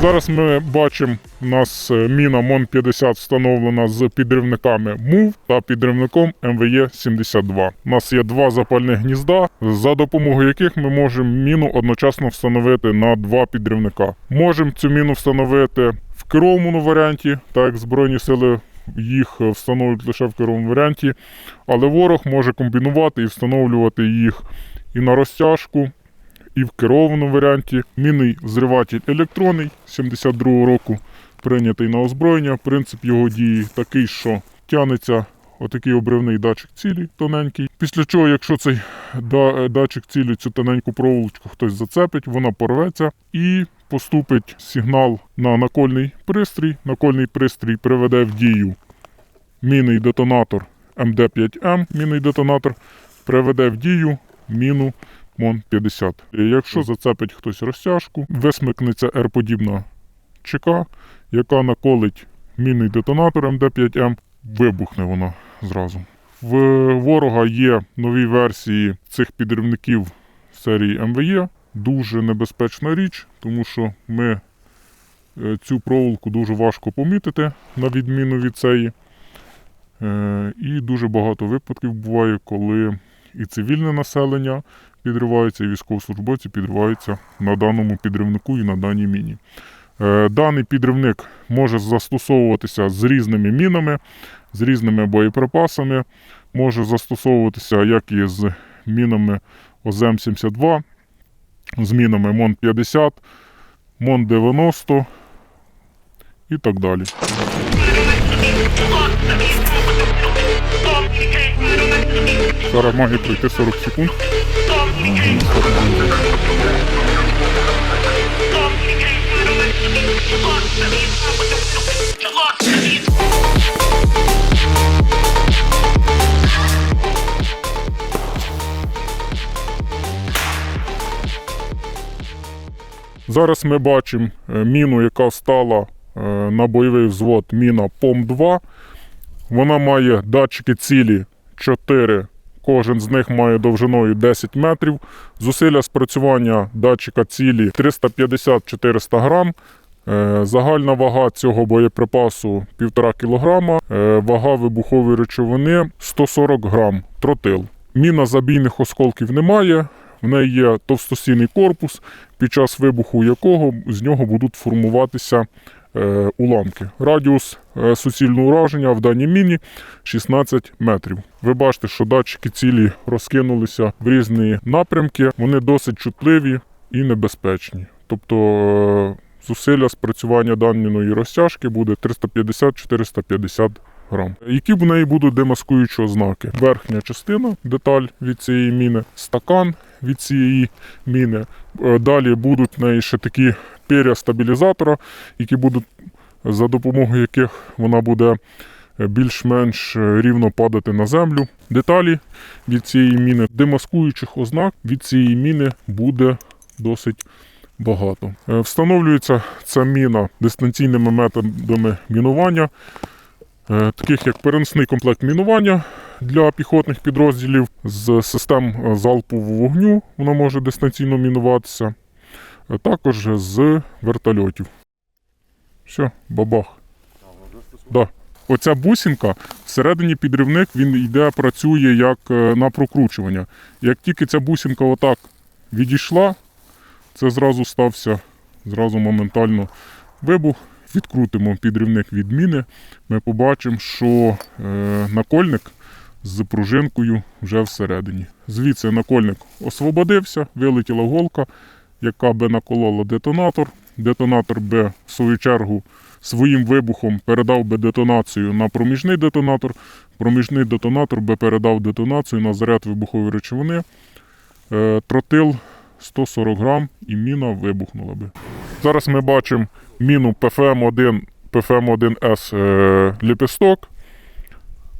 Зараз ми бачимо, у нас е, міна МОН-50 встановлена з підривниками МУВ та підривником МВЕ-72. У нас є два запальних гнізда, за допомогою яких ми можемо міну одночасно встановити на два підривника. Можемо цю міну встановити в керованому варіанті, так як Збройні сили їх е, встановлюють лише в керованому варіанті, але ворог може комбінувати і встановлювати їх і на розтяжку, і в керованому варіанті. Мінний зриватель електронний 72-го року прийнятий на озброєння. Принцип його дії такий, що тягнеться отакий обривний датчик цілі тоненький. Після чого, якщо цей датчик цілі цю тоненьку проволочку хтось зацепить, вона порветься і поступить сигнал на накольний пристрій. Накольний пристрій приведе в дію мінний детонатор МД5М, мінний детонатор, приведе в дію міну МОН-50. Якщо зацепить хтось розтяжку, висмикнеться R-подібна ЧК, яка наколить мінний детонатор МД5М, вибухне вона зразу. В ворога є нові версії цих підривників серії МВЕ. Дуже небезпечна річ, тому що ми е, цю проволоку дуже важко помітити, на відміну від цієї. Е, І дуже багато випадків буває, коли і цивільне населення підривається, і військовослужбовці підриваються на даному підривнику і на даній міні. Е, Даний підривник може застосовуватися з різними мінами, з різними боєприпасами, може застосовуватися як і з мінами ОЗМ-72, з мінами МОН-50, МОН-90 і так далі. Зараз має пройти 40 секунд. Зараз ми бачимо е, міну, яка стала е, на бойовий взвод міна ПОМ-2. Вона має датчики цілі 4. Кожен з них має довжиною 10 метрів. Зусилля спрацювання датчика цілі 350-400 грам. Е, Загальна вага цього боєприпасу 1,5 кг. Вага вибухової речовини 140 грам. Тротил. Міна забійних осколків немає. В неї є товстостійний корпус, під час вибуху якого з нього будуть формуватися е, уламки. Радіус е, суцільного ураження в даній міні 16 метрів. Ви бачите, що датчики цілі розкинулися в різні напрямки. Вони досить чутливі і небезпечні. Тобто е, зусилля спрацювання даної розтяжки буде 350-450 грам. Які в неї будуть демаскуючі ознаки? Верхня частина, деталь від цієї міни, стакан від цієї міни. Е, Далі будуть в неї ще такі піря стабілізатора, які будуть за допомогою яких вона буде е, більш-менш е, рівно падати на землю. Деталі від цієї міни, демаскуючих ознак від цієї міни буде досить багато. Встановлюється ця міна дистанційними методами мінування, таких як переносний комплект мінування для піхотних підрозділів з систем е, залпового вогню. Вона може дистанційно мінуватися, е, також з вертольотів. Все, бабах. Да. Оця бусинка, всередині підривник, він йде, працює як е, на прокручування. Як тільки ця бусинка отак відійшла, це зразу стався зразу моментально вибух. Відкрутимо підривник від міни. Ми побачимо, що е, накольник з пружинкою вже всередині. Звідси накольник освободився, вилетіла голка, яка би наколола детонатор. Детонатор би, в свою чергу, своїм вибухом передав би детонацію на проміжний детонатор. Проміжний детонатор би передав детонацію на заряд вибухової речовини. Е, тротил 140 грам і міна вибухнула би. Зараз ми бачимо міну ПФМ-1, ПФМ-1С е, ліпісток.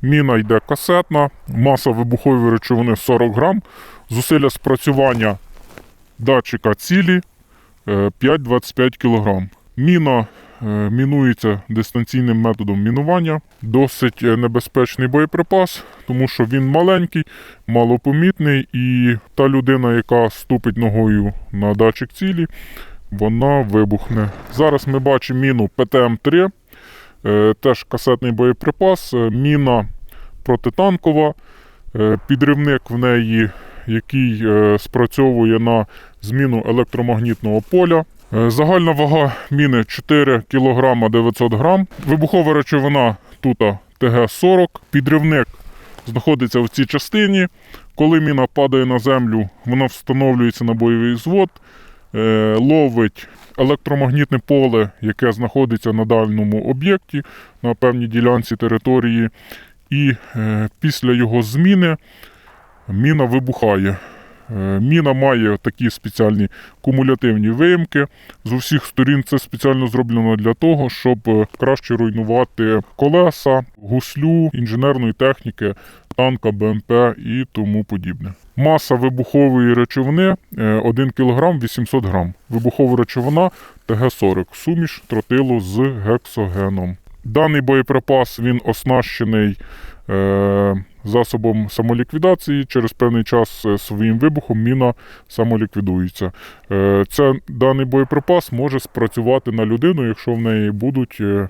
Міна йде касетна, маса вибухової речовини 40 грам, зусилля спрацювання датчика цілі е, 5-25 кг. Міна е, мінується дистанційним методом мінування. Досить е, небезпечний боєприпас, тому що він маленький, малопомітний, і та людина, яка ступить ногою на датчик цілі, вона вибухне. Зараз ми бачимо міну ПТМ-3, е, теж касетний боєприпас, е, міна протитанкова, е, підривник в неї, який спрацьовує на зміну електромагнітного поля. Загальна вага міни 4 кг 900 г. Вибухова речовина тут ТГ-40. Підривник знаходиться в цій частині. Коли міна падає на землю, вона встановлюється на бойовий звод, ловить електромагнітне поле, яке знаходиться на дальньому об'єкті на певній ділянці території, і е, після його зміни міна вибухає. Е, Міна має такі спеціальні кумулятивні виїмки. З усіх сторін це спеціально зроблено для того, щоб е, краще руйнувати колеса, гуслю, інженерної техніки, танка, БМП і тому подібне. Маса вибухової речовини е, 1 кг 800 г. Вибухова речовина ТГ-40, суміш тротилу з гексогеном. Даний боєприпас він оснащений е, засобом самоліквідації. Через певний час е, своїм вибухом міна самоліквідується. Це, даний боєприпас може спрацювати на людину, якщо в неї будуть е,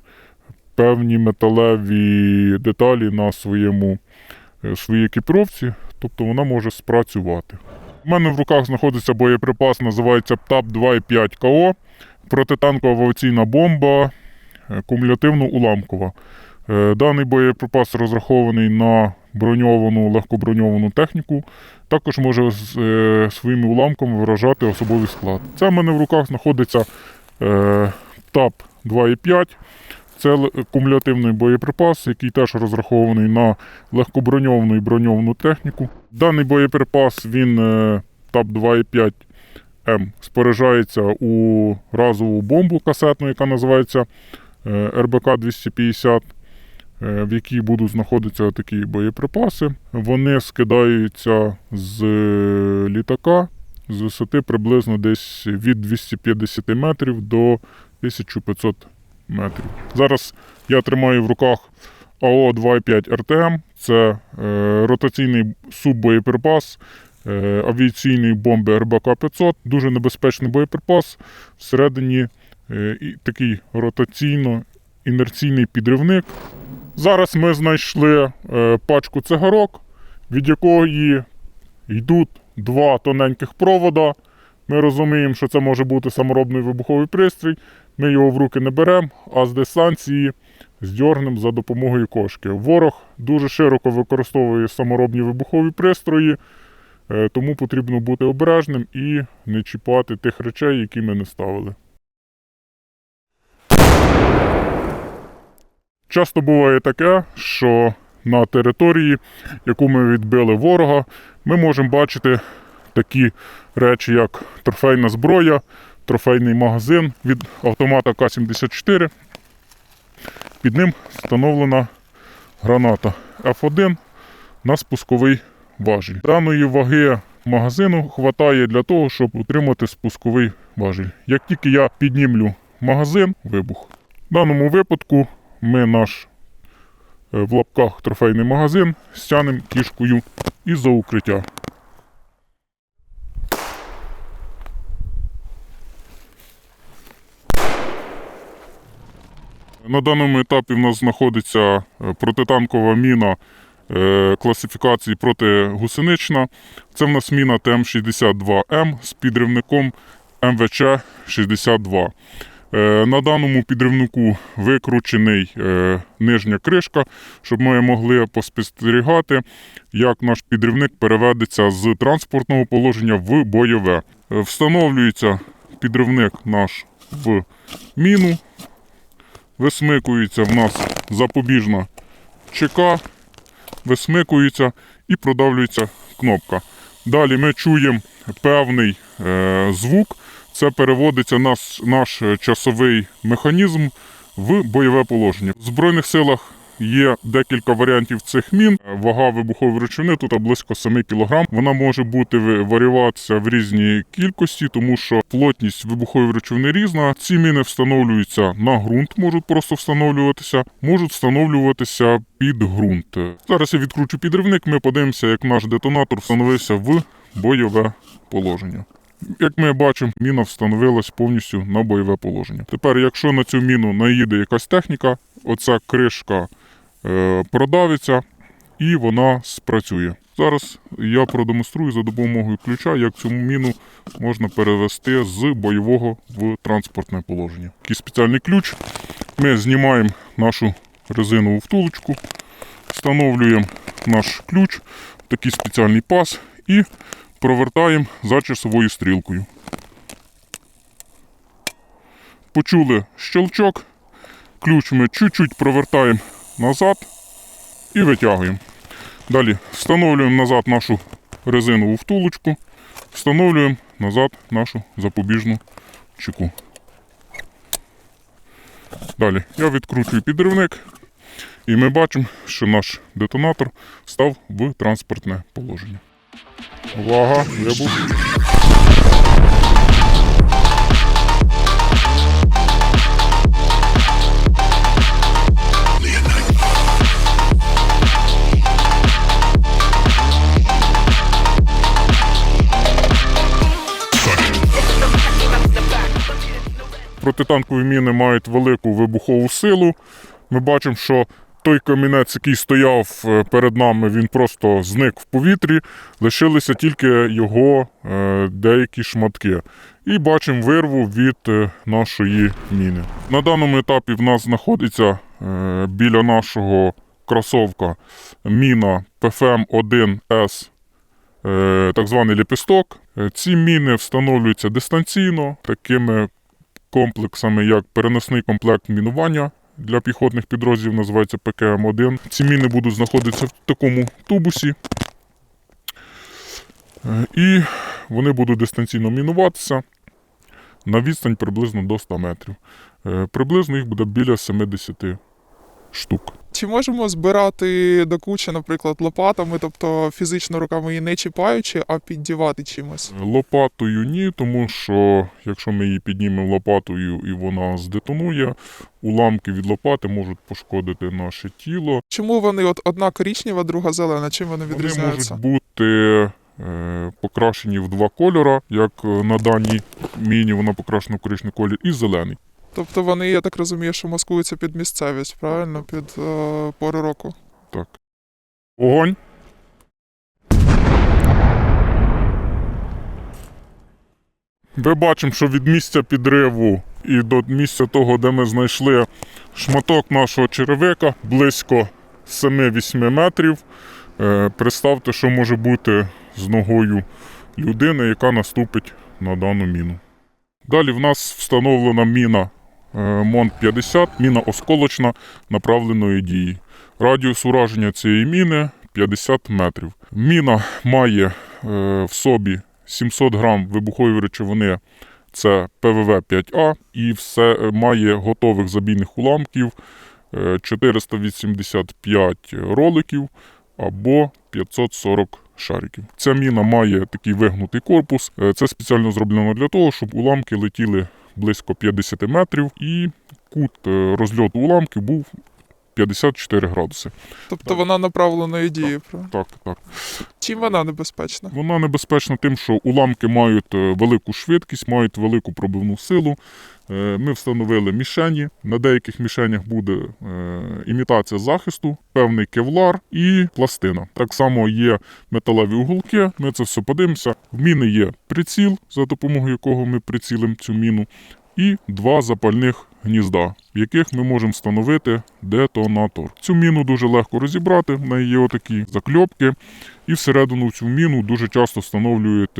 певні металеві деталі на своєму, е, своїй екіпіровці, тобто вона може спрацювати. У мене в руках знаходиться боєприпас, називається ПТАП 2,5 КО, протитанкова авіаційна бомба, кумулятивно-уламкова. Даний боєприпас розрахований на броньовану, легкоброньовану техніку. Також може з е, своїми уламками вражати особовий склад. Це в мене в руках знаходиться е, ТАП 2,5. Це кумулятивний боєприпас, який теж розрахований на легкоброньовану і броньовану техніку. Даний боєприпас він е, ТАП 2,5 М споряджається у разову бомбу касетну, яка називається е, РБК 250, е, в якій будуть знаходитися такі боєприпаси. Вони скидаються з е, літака з висоти приблизно десь від 250 метрів до 1500 метрів. Зараз я тримаю в руках АО 2,5 РТМ. Це е, ротаційний суббоєприпас е, авіаційної бомби РБК 500. Дуже небезпечний боєприпас. Всередині е, такий ротаційно-інерційний підривник. Зараз ми знайшли е, пачку цигарок, від якої йдуть два тоненьких провода. Ми розуміємо, що це може бути саморобний вибуховий пристрій. Ми його в руки не беремо, а з дистанції здьоргнемо за допомогою кошки. Ворог дуже широко використовує саморобні вибухові пристрої, е, тому потрібно бути обережним і не чіпати тих речей, які ми не ставили. Часто буває таке, що на території, яку ми відбили ворога, ми можемо бачити такі речі, як трофейна зброя, трофейний магазин від автомата К-74. Під ним встановлена граната F1 на спусковий важіль. Даної ваги магазину вистачає для того, щоб утримати спусковий важіль. Як тільки я піднімлю магазин, вибух. В даному випадку ми наш е, в лапках трофейний магазин стягнемо кішкою із-за укриття. На даному етапі в нас знаходиться е, протитанкова міна е, класифікації протигусенична. Це в нас міна ТМ-62М з підривником МВЧ-62. Е, На даному підривнику викручений е, нижня кришка, щоб ми могли поспостерігати, як наш підривник переведеться з транспортного положення в бойове. Е, Встановлюється підривник наш в міну. Висмикується в нас запобіжна ЧК, висмикується і продавлюється кнопка. Далі ми чуємо певний звук. Це переводиться наш, наш часовий механізм в бойове положення. В Збройних силах є декілька варіантів цих мін. Вага вибухової речовини тут близько 7 кг. Вона може бути варіюватися в різній кількості, тому що плотність вибухової речовини різна. Ці міни встановлюються на ґрунт, можуть просто встановлюватися, можуть встановлюватися під ґрунт. Зараз я відкручу підривник. Ми подивимося, як наш детонатор встановився в бойове положення. Як ми бачимо, міна встановилась повністю на бойове положення. Тепер, якщо на цю міну наїде якась техніка, оця кришка е, продавиться і вона спрацює. Зараз я продемонструю за допомогою ключа, як цю міну можна перевести з бойового в транспортне положення. Такий спеціальний ключ. Ми знімаємо нашу резинову втулочку, встановлюємо наш ключ такий спеціальний паз і провертаємо за часовою стрілкою. Почули щелчок, ключ ми чуть-чуть провертаємо назад і витягуємо. Далі встановлюємо назад нашу резинову втулочку, встановлюємо назад нашу запобіжну чеку. Далі я відкручую підривник, і ми бачимо, що наш детонатор став в транспортне положення. Увага, я був. Протитанкові міни мають велику вибухову силу. Ми бачимо, що той камінець, який стояв е, перед нами, він просто зник в повітрі, лишилися тільки його е, деякі шматки. І бачимо вирву від е, нашої міни. На даному етапі в нас знаходиться біля нашого кросовка міна PFM-1S е, так званий ліпісток. Ці міни встановлюються дистанційно такими комплексами, як переносний комплект мінування для піхотних підрозділів, називається ПКМ-1. Ці міни будуть знаходитися в такому тубусі. Е, І вони будуть дистанційно мінуватися на відстань приблизно до 100 метрів. Е, Приблизно їх буде біля 70 штук. Чи можемо збирати до кучі, наприклад, лопатами, тобто фізично руками її не чіпаючи, а піддівати чимось? Лопатою ні, тому що якщо ми її піднімемо лопатою і вона здетонує, уламки від лопати можуть пошкодити наше тіло. Чому вони от одна коричнева, друга зелена? Чим вони Вони можуть бути е, покрашені в два кольора, як е, на даній міні вона покрашена в коричневий колір, і зелений. Тобто вони, я так розумію, що маскуються під місцевість, правильно? Під е, пору року. Так. Огонь. Ми бачимо, що від місця підриву і до місця того, де ми знайшли шматок нашого черевика близько 7-8 метрів. Е, Представте, що може бути з ногою людини, яка наступить на дану міну. Далі в нас встановлена міна МОН-50, міна осколочна направленої дії. Радіус ураження цієї міни 50 метрів. Міна має е, в собі 700 грам вибухової речовини, це ПВВ-5А, і все е, має готових забійних уламків е, 485 роликів або 540 шариків. Ця міна має такий вигнутий корпус. Е, Це спеціально зроблено для того, щоб уламки летіли близько 50 метрів, і кут е, розльоту уламків був 54 градуси. Тобто Так. вона направленої дії. правильно? Так, так. Чим вона небезпечна? Вона небезпечна тим, що уламки мають е, велику швидкість, мають велику пробивну силу. Е, Ми встановили мішені. На деяких мішенях буде е, імітація захисту, певний кевлар і пластина. Так само є металеві уголки. Ми це все подивимося. В міни є приціл, за допомогою якого ми прицілимо цю міну, і два запальних гнізда, в яких ми можемо встановити детонатор. Цю міну дуже легко розібрати, в неї є отакі закльопки. І всередину в цю міну дуже часто встановлюють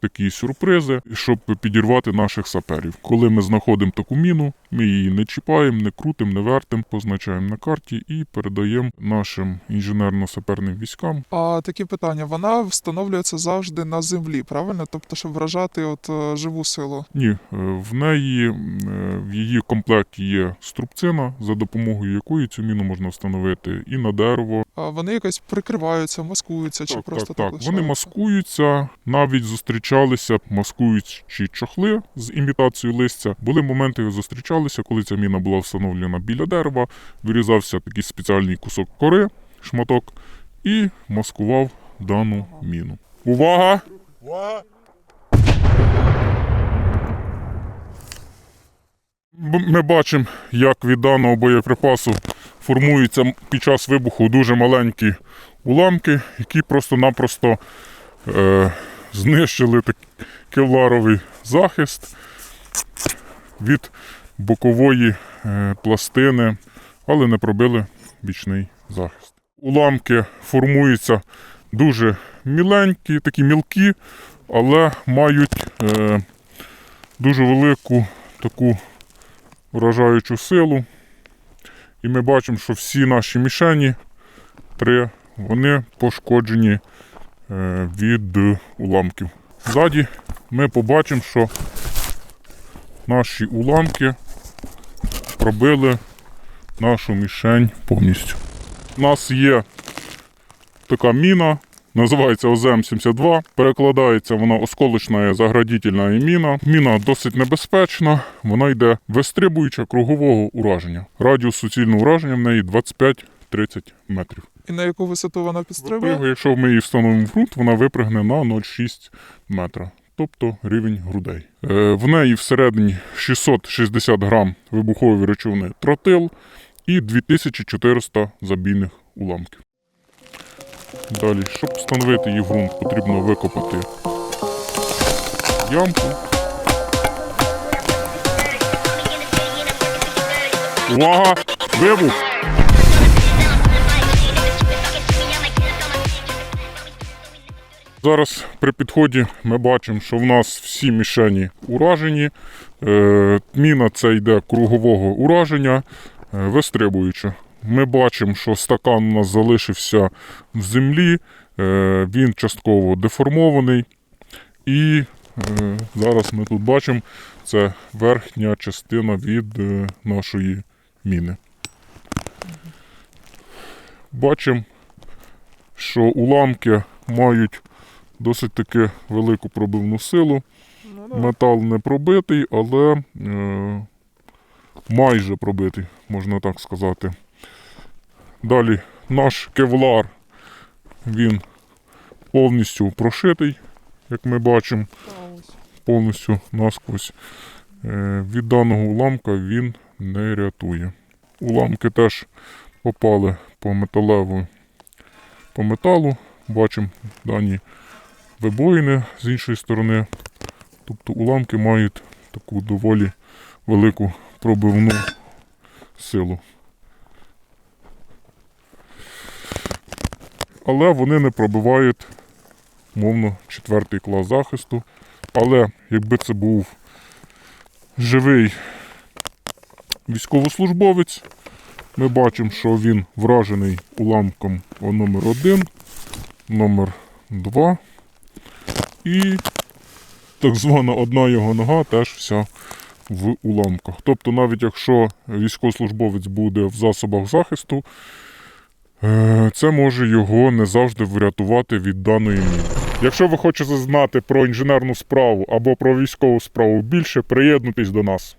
такі сюрпризи, щоб підірвати наших саперів. Коли ми знаходимо таку міну, ми її не чіпаємо, не крутимо, не вертимо, позначаємо на карті і передаємо нашим інженерно-саперним військам. А такі питання: вона встановлюється завжди на землі, правильно? Тобто, щоб вражати от е, живу силу. Ні, е, в неї е, в її комплекті є струбцина, за допомогою якої цю міну можна встановити і на дерево, А вони якось прикриваються, маскуються, чи Так, просто так, так, так. Вони маскуються, навіть зустрічалися маскуючі чохли з імітацією листя. Були моменти, зустрічалися, коли ця міна була встановлена біля дерева, вирізався такий спеціальний кусок кори, шматок, і маскував дану міну. Увага! What? Ми бачимо, як від даного боєприпасу формуються під час вибуху дуже маленькі уламки, які просто-напросто е, знищили кевларовий захист від бокової е, пластини, але не пробили бічний захист. Уламки формуються дуже міленькі, такі мілкі, але мають е, дуже велику таку вражаючу силу. І ми бачимо, що всі наші мішені, три, вони пошкоджені е, від уламків. Ззаді ми побачимо, що наші уламки пробили нашу мішень повністю. У нас є така міна, називається ОЗМ-72. Перекладається вона осколочна заградительна міна. Міна досить небезпечна, вона йде вистрибуюча кругового ураження. Радіус суцільного ураження в неї 25-30 метрів. І на яку висоту вона підстрибує? Якщо ми її встановимо в ґрунт, вона випригне на 0,6 метра, тобто рівень грудей. Е, В неї всередині 660 грам вибухової речовини тротил і 2400 забійних уламків. Далі, щоб встановити її в ґрунт, потрібно викопати ямку. Увага! Вибух! Зараз при підході ми бачимо, що в нас всі мішені уражені. Е, Міна це йде кругового ураження, е, вистрибуюча. Ми бачимо, що стакан у нас залишився в землі, е, він частково деформований. І е, зараз ми тут бачимо, це верхня частина від е, нашої міни. Бачимо, що уламки мають досить таки велику пробивну силу. Ну. Метал не пробитий, але майже пробитий, можна так сказати. Далі наш кевлар, він повністю прошитий, як ми бачимо, повністю насквозь. Е, від даного уламка він не рятує. Уламки теж попали по металеву, по металу. Бачимо дані вибоїни з іншої сторони. Тобто уламки мають таку доволі велику пробивну силу. Але вони не пробивають, мовно, четвертий клас захисту. Але якби це був живий військовослужбовець, ми бачимо, що він вражений уламком номер 1, номер 2 і так звана одна його нога теж вся в уламках. Тобто, навіть якщо військовослужбовець буде в засобах захисту, це може його не завжди врятувати від даної міни. Якщо ви хочете знати про інженерну справу або про військову справу більше, приєднуйтесь до нас.